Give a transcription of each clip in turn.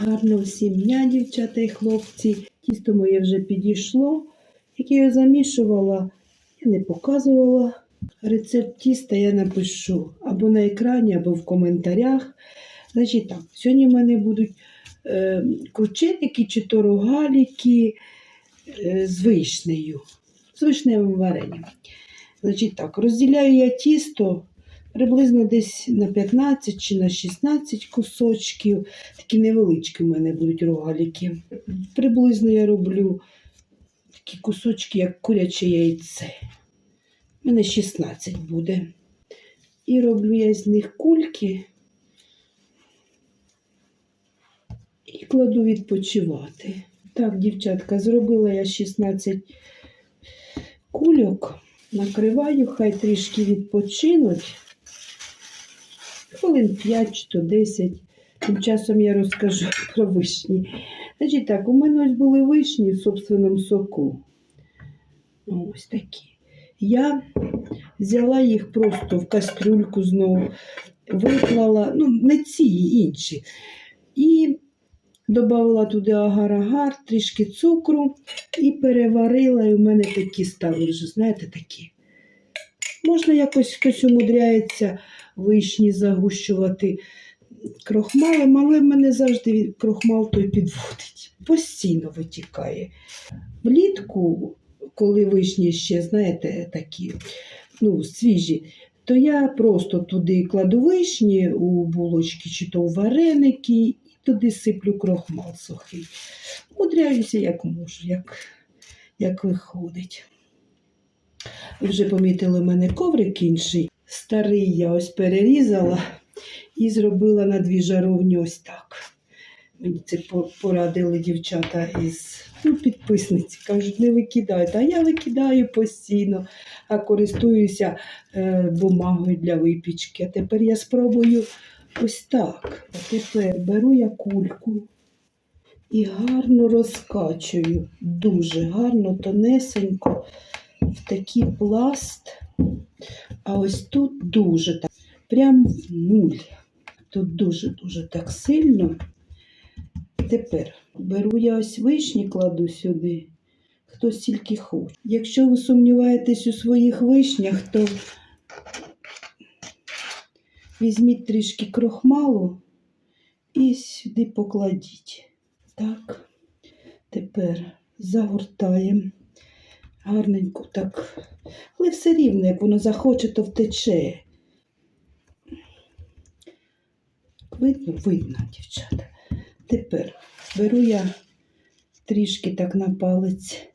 Гарно всім дня, дівчата і хлопці. Тісто моє вже підійшло. Як я замішувала, я не показувала. Рецепт тіста я напишу або на екрані, або в коментарях. Значить так, сьогодні в мене будуть е, крученики чи то рогаліки е, з вишнею, з вишневим варенням. Значить так, розділяю я тісто приблизно десь на 15 чи на 16 кусочків. Такі невеличкі в мене будуть рогаліки. Приблизно я роблю такі кусочки, як куряче яйце. У мене 16 буде. І роблю я з них кульки і кладу відпочивати. Так, дівчатка, зробила я 16 кульок, накриваю, хай трішки відпочинуть. Хвилин 5 чи то 10. Тим часом я розкажу про вишні. Значить так, у мене ось були вишні в собственному соку. Ось такі. Я взяла їх просто в кастрюльку знову, виклала, ну, не ці інші. І додала туди агар-агар, трішки цукру і переварила, і в мене такі стали вже, знаєте, такі. Можна якось хтось умудряється вишні загущувати крохмалем, але в мене завжди крохмал той підводить. Постійно витікає. Влітку, коли вишні ще, знаєте, такі ну, свіжі, то я просто туди кладу вишні у булочки чи то у вареники, і туди сиплю крохмал сухий. Мудряюся, як можу, як, як виходить. Ви вже помітили, у мене коврик інший. Старий я ось перерізала і зробила на дві жаровні ось так. Мені це порадили дівчата із ну, підписниці. Кажуть, не викидайте. А я викидаю постійно, а користуюся е, бумагою для випічки. А тепер я спробую ось так. А тепер беру я кульку і гарно розкачую. Дуже гарно, тонесенько, в такий пласт. А ось тут дуже так, прям нуль. Тут дуже-дуже так сильно. Тепер беру я ось вишні, кладу сюди, хто стільки хоче. Якщо ви сумніваєтесь у своїх вишнях, то візьміть трішки крохмалу і сюди покладіть. Так, тепер загортаємо гарненько так. Але все рівно, як воно захоче, то втече. Видно, видно, дівчата. Тепер беру я трішки так на палець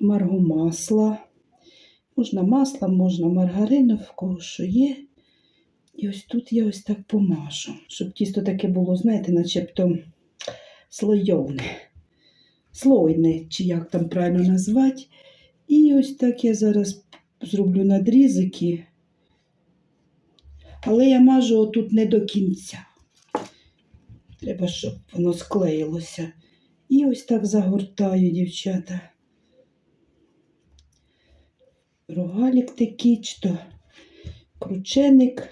маргомасла. Можна масло, можна маргарину, в кого що є. І ось тут я ось так помажу, щоб тісто таке було, знаєте, начебто слойовне, слойне, чи як там правильно назвати. І ось так я зараз зроблю надрізики. Але я мажу отут не до кінця. Треба, щоб воно склеїлося. І ось так загортаю, дівчата. Рогалік такий, чи то крученик.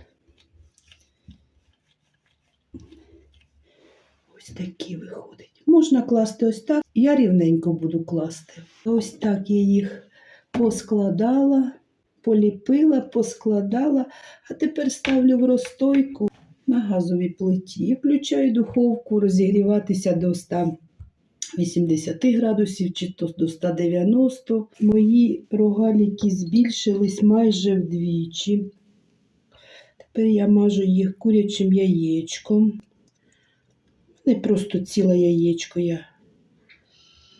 Ось такий виходить. Можна класти ось так. Я рівненько буду класти. Ось так я їх поскладала, поліпила, поскладала, а тепер ставлю в розстойку на газовій плиті. Включаю духовку розігріватися до 180 градусів чи то до 190. Мої рогаліки збільшились майже вдвічі. Тепер я мажу їх курячим яєчком. Не просто ціле яєчко я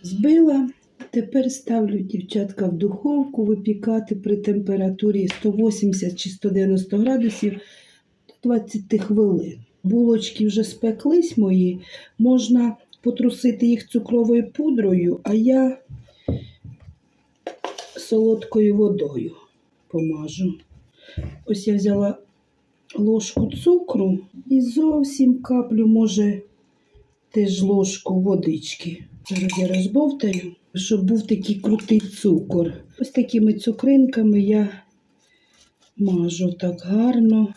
збила. Тепер ставлю дівчатка в духовку випікати при температурі 180 чи 190 градусів до 20 хвилин. Булочки вже спеклись мої, можна потрусити їх цукровою пудрою, а я солодкою водою помажу. Ось я взяла ложку цукру і зовсім каплю, може, теж ложку водички. Зараз я розбовтаю, щоб був такий крутий цукор. Ось такими цукринками я мажу так гарно.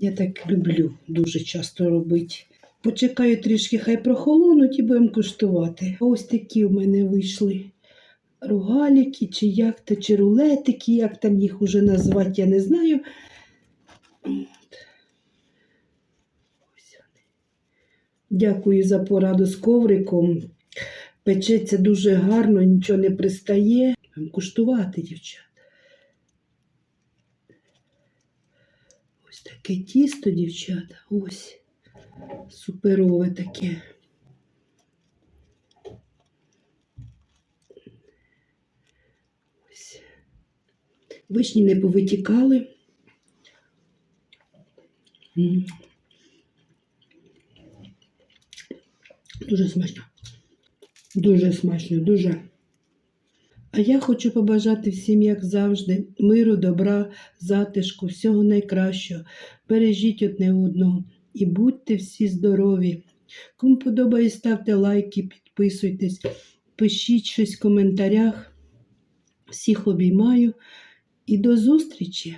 Я так люблю дуже часто робити. Почекаю трішки, хай прохолонуть і будемо куштувати. Ось такі в мене вийшли рогаліки, чи як то, чи рулетики, як там їх уже назвати, я не знаю. Дякую за пораду з ковриком. Печеться дуже гарно, нічого не пристає. Будемо Куштувати, дівчата. Ось таке тісто, дівчата. Ось. Суперове таке. Ось. Вишні не повитікали. Дуже смачно. Дуже смачно, дуже. А я хочу побажати всім, як завжди, миру, добра, затишку, всього найкращого. Бережіть одне одного і будьте всі здорові. Кому подобається, ставте лайки, підписуйтесь, пишіть щось в коментарях. Всіх обіймаю і до зустрічі!